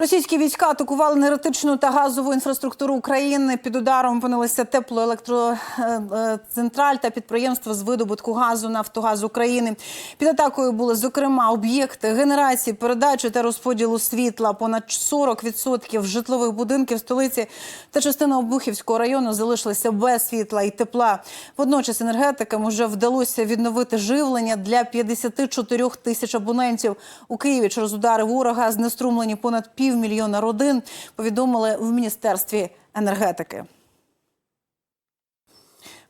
Російські війська атакували енергетичну та газову інфраструктуру України. Під ударом опинилися теплоелектроцентраль та підприємства з видобутку газу Нафтогаз України. Під атакою були зокрема об'єкти генерації, передачі та розподілу світла. Понад 40% житлових будинків столиці та частина Обухівського району залишилися без світла і тепла. Водночас енергетикам вже вдалося відновити живлення для 54 тисяч абонентів. У Києві через удари ворога знеструмлені понад півмільйона родин. Повідомили в міністерстві енергетики.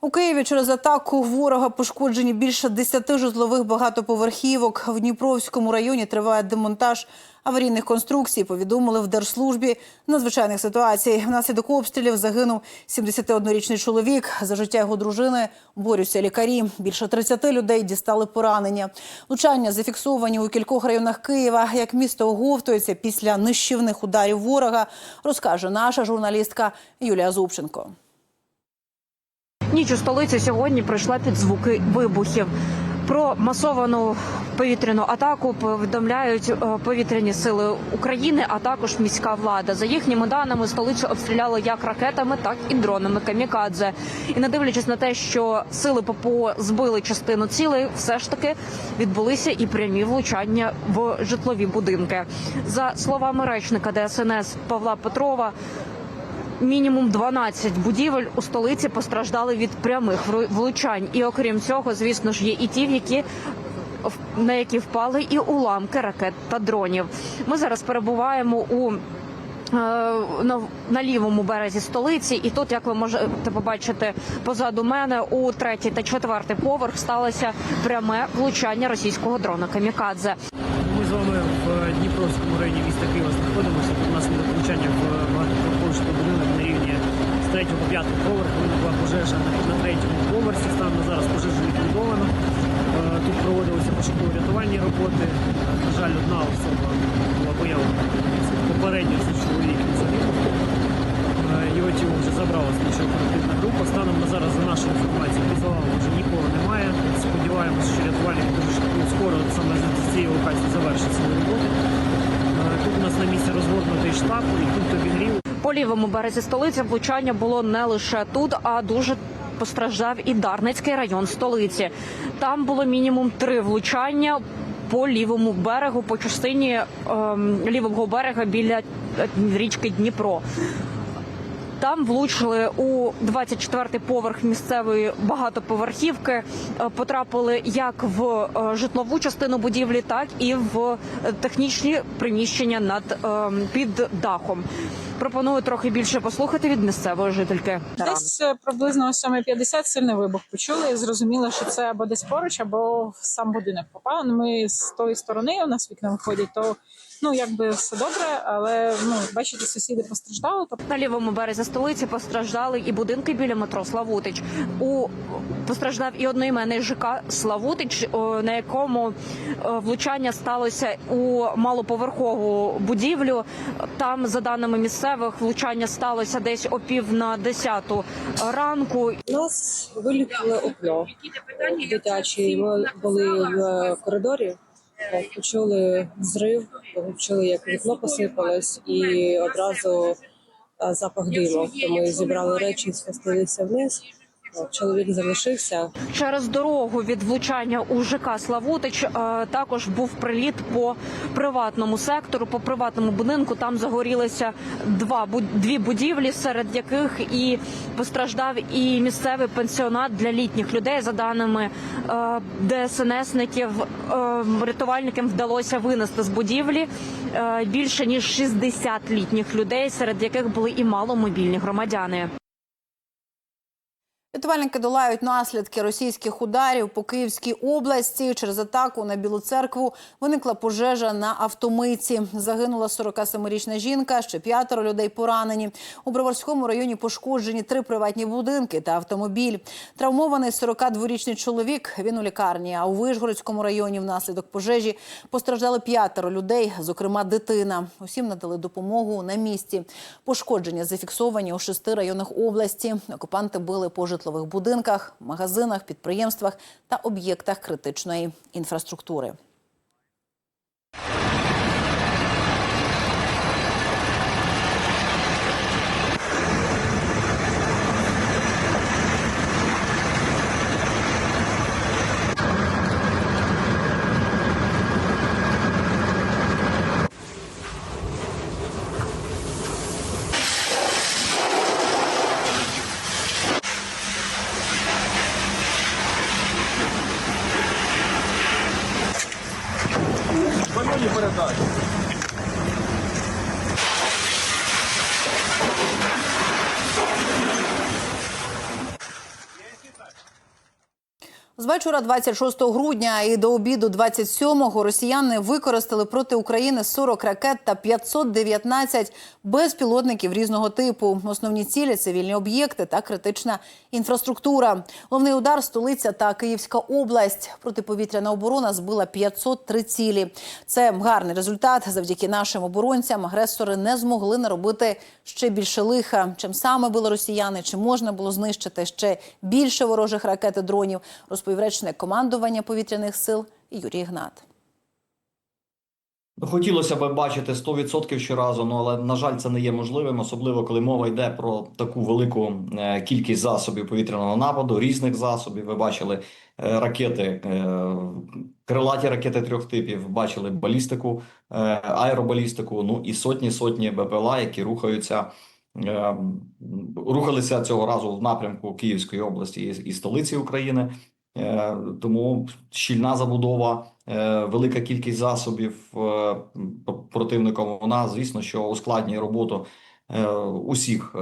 У Києві через атаку ворога пошкоджені більше 10 житлових багатоповерхівок. В Дніпровському районі триває демонтаж аварійних конструкцій. Повідомили в держслужбі надзвичайних ситуацій. Внаслідок обстрілів загинув 71-річний чоловік. За життя його дружини борються лікарі. Більше 30 людей дістали поранення. Влучання зафіксовані у кількох районах Києва. Як місто оговтується після нищівних ударів ворога, розкаже наша журналістка Юлія Зубченко. Ніч у столиці сьогодні пройшла під звуки вибухів. Про масовану повітряну атаку повідомляють е, повітряні сили України, а також міська влада. За їхніми даними, столицю обстріляли як ракетами, так і дронами камікадзе. І не дивлячись на те, що сили ППО збили частину цілей, все ж таки відбулися і прямі влучання в житлові будинки. За словами речника ДСНС Павла Петрова. Мінімум 12 будівель у столиці постраждали від прямих влучань. І окрім цього, звісно ж, є і ті, в які на які впали і уламки ракет та дронів. Ми зараз перебуваємо у е, на, на лівому березі столиці, і тут, як ви можете побачити позаду мене, у третій та четвертий поверх сталося пряме влучання російського дрона Камікадзе. Ми з вами в Дніпровському районі міста Києва знаходимося. У нас влучання в багатоповерховий будинок на рівні з 3 по 5 поверх. Виникла пожежа на, третьому поверсі. Станом зараз пожежа ліквідована. Е, Тут проводилися пошуково-рятувальні роботи. Е, На жаль, одна особа була виявлена. Попередньо це чоловік загинув. Е, Його тіло вже забрала слідча оперативна група. Станом на зараз, за нашою інформацією, під вже нікого немає. Сподіваємося, що рятувальники дуже скоро саме з цієї локації завершать свої роботи. Е, Тут у нас на місці розгорнутий штаб і пункт обігріву. По лівому березі столиці влучання було не лише тут, а дуже постраждав і Дарницький район столиці. Там було мінімум три влучання по лівому берегу, по частині ем, лівого берега біля е, річки Дніпро. Там влучили у 24-й поверх місцевої багатоповерхівки. Е, Потрапили як в е, житлову частину будівлі, так і в технічні приміщення над ем, під дахом. Пропоную трохи більше послухати від місцевої жительки. Десь е, приблизно о 7.50 сильний вибух почули і зрозуміли, що це або десь поруч, або в сам будинок попав. Ну, Ми з тої сторони у нас вікна виходять, то ну якби все добре, але ну бачите, сусіди постраждали. На лівому березі столиці постраждали і будинки біля метро Славутич. У постраждав і одноіменний ЖК Славутич, на якому е, влучання сталося у малоповерхову будівлю. Там, за даними місцевих, влучання сталося десь о пів на десяту ранку. Нас виліпили окно дитяче. Ми були в коридорі, почули взрив, почули, як вікно посипалось, і одразу е, запах диму. Тому зібрали речі спустилися вниз. Чоловік залишився. Через дорогу від влучання у ЖК Славутич е, також був приліт по приватному сектору, по приватному будинку. Там загорілися два дві будівлі, серед яких і постраждав і місцевий пенсіонат для літніх людей. За даними е, ДСНСників, е, рятувальникам вдалося винести з будівлі е, більше ніж 60 літніх людей, серед яких були і маломобільні громадяни. Рятувальники долають наслідки російських ударів по Київській області. Через атаку на Білу церкву виникла пожежа на автомийці. Загинула 47-річна жінка, ще п'ятеро людей поранені. У Броварському районі пошкоджені три приватні будинки та автомобіль. Травмований 42-річний чоловік. Він у лікарні. А у Вишгородському районі внаслідок пожежі постраждали п'ятеро людей, зокрема дитина. Усім надали допомогу на місці. Пошкодження зафіксовані у шести районах області. Окупанти били по житлових будинках, магазинах, підприємствах та об'єктах критичної інфраструктури. Вечора 26 грудня і до обіду 27-го росіяни використали проти України 40 ракет та 519 безпілотників різного типу. Основні цілі цивільні об'єкти та критична інфраструктура. Головний удар столиця та Київська область. Протиповітряна оборона збила 503 цілі. Це гарний результат. Завдяки нашим оборонцям агресори не змогли наробити ще більше лиха. Чим саме били росіяни, чи можна було знищити ще більше ворожих ракет і дронів, розповів речник командування повітряних сил Юрій Гнат. Хотілося б бачити 100% щоразу, ну але на жаль, це не є можливим, особливо коли мова йде про таку велику е, кількість засобів повітряного нападу, різних засобів. Ви бачили е, ракети, е, крилаті ракети трьох типів, бачили балістику, аеробалістику, ну і сотні сотні БПЛА, які рухаються. Рухалися цього разу в напрямку Київської області і столиці України. Е, Тому щільна забудова, е, велика кількість засобів е, противником. Вона, звісно, що ускладнює роботу усіх,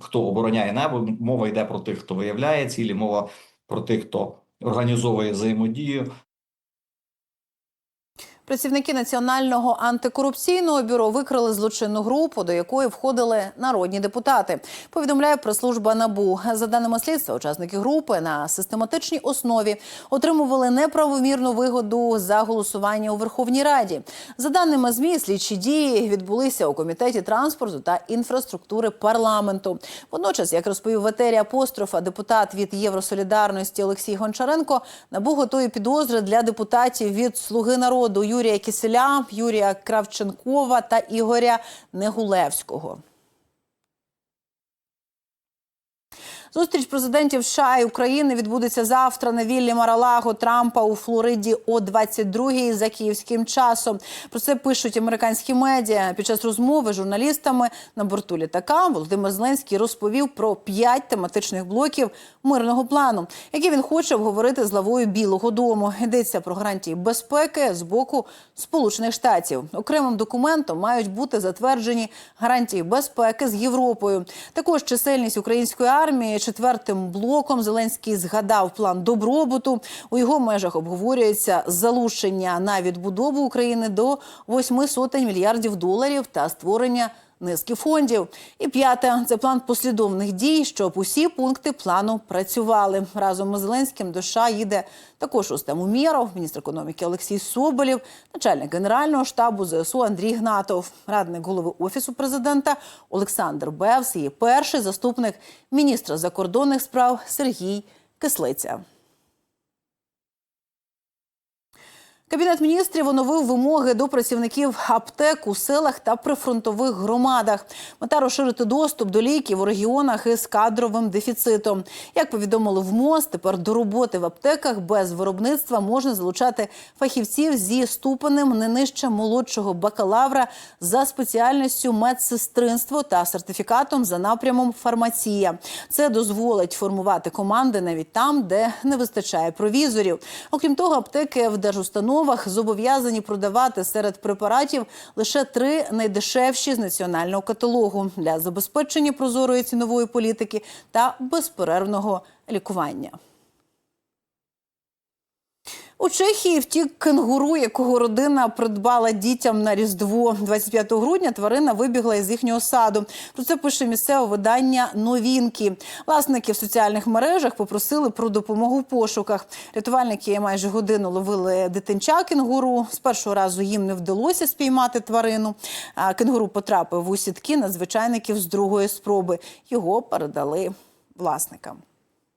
хто обороняє небо. Мова йде про тих, хто виявляє цілі, мова про тих, хто організовує взаємодію. Працівники національного антикорупційного бюро викрили злочинну групу, до якої входили народні депутати. Повідомляє прес-служба НАБУ. За даними слідства, учасники групи на систематичній основі отримували неправомірну вигоду за голосування у Верховній Раді. За даними змі, слідчі дії відбулися у комітеті транспорту та інфраструктури парламенту. Водночас, як розповів в апострофа депутат від Євросолідарності Олексій Гончаренко, набу готує підозри для депутатів від Слуги народу Юрія Киселя, Юрія Кравченкова та Ігоря Негулевського. Зустріч президентів США і України відбудеться завтра на віллі Маралаго Трампа у Флориді о 22-й за київським часом. Про це пишуть американські медіа. Під час розмови з журналістами на борту літака Володимир Зеленський розповів про п'ять тематичних блоків мирного плану, які він хоче обговорити з главою Білого Дому. Йдеться про гарантії безпеки з боку Сполучених Штатів. Окремим документом мають бути затверджені гарантії безпеки з Європою. Також чисельність української армії четвертим блоком Зеленський згадав план добробуту. У його межах обговорюється залучення на відбудову України до восьми сотень мільярдів доларів та створення низки фондів. І п'яте це план послідовних дій, щоб усі пункти плану працювали. Разом із Зеленським до їде також Рустем Умєров, міністр економіки Олексій Соболєв, начальник генерального штабу ЗСУ Андрій Гнатов, радник голови офісу президента Олександр Бевс і перший заступник міністра закордонних справ Сергій Кислиця. Кабінет міністрів оновив вимоги до працівників аптек у селах та прифронтових громадах. Мета розширити доступ до ліків у регіонах із кадровим дефіцитом. Як повідомили в МОЗ, тепер до роботи в аптеках без виробництва можна залучати фахівців зі ступенем не нижче молодшого бакалавра за спеціальністю медсестринство та сертифікатом за напрямом фармація. Це дозволить формувати команди навіть там, де не вистачає провізорів. Окрім того, аптеки в держустановах зобов'язані продавати серед препаратів лише три найдешевші з національного каталогу для забезпечення прозорої цінової політики та безперервного лікування. У Чехії втік кенгуру, якого родина придбала дітям на Різдво. 25 грудня тварина вибігла із їхнього саду. Про це пише місцеве видання Новінки. Власники в соціальних мережах попросили про допомогу в пошуках. Рятувальники майже годину ловили дитинча кенгуру. З першого разу їм не вдалося спіймати тварину. А Кенгуру потрапив у сітки надзвичайників з другої спроби. Його передали власникам.